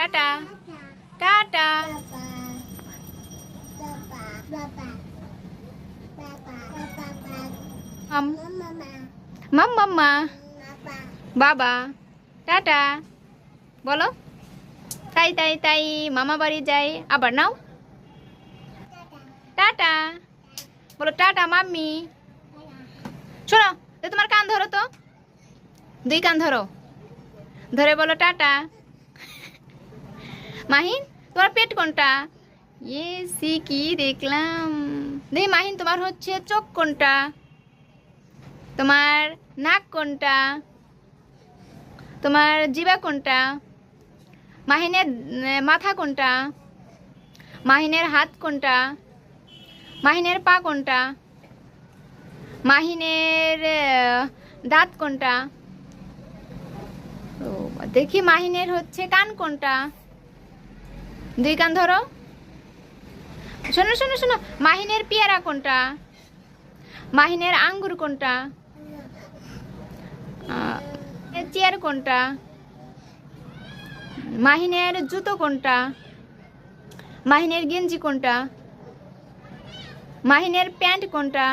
Tata. Tata. মাম মাম মাম্মা বাবা। Tata. বলো। তাই তাই তাই, মামা বাড়ি যাই আবার নাও। টাটা। বলো, টাটা, মাম্মি। শোনো তোমার কান ধরো তো। দুই কান ধরো। ধরে বলো, টাটা। মাহিন, তোমার পেট কোনটা? ইয়ে সি, কি, দেখলাম। দেখি মাহিন, তোমার হচ্ছে চোখ কোনটা? তোমার নাক কোনটা? তোমার জিবা কোনটা? মাহিনের মাথা কোনটা? মাহিনের হাত কোনটা? মাহিনের পা কোনটা? মাহিনের দাঁত কোনটা? দেখি মাহিনের হচ্ছে কান কোনটা? দুই কান ধরো। শোনো শোনো শোনো, মাহিনের পেয়ারা কোনটা? মাহিনের আঙ্গুর কোনটা? চেয়ার কোনটা? মাহিনের জুতো কোনটা? মাহিনের গেঞ্জি কোনটা? মাহিনের প্যান্ট কোনটা?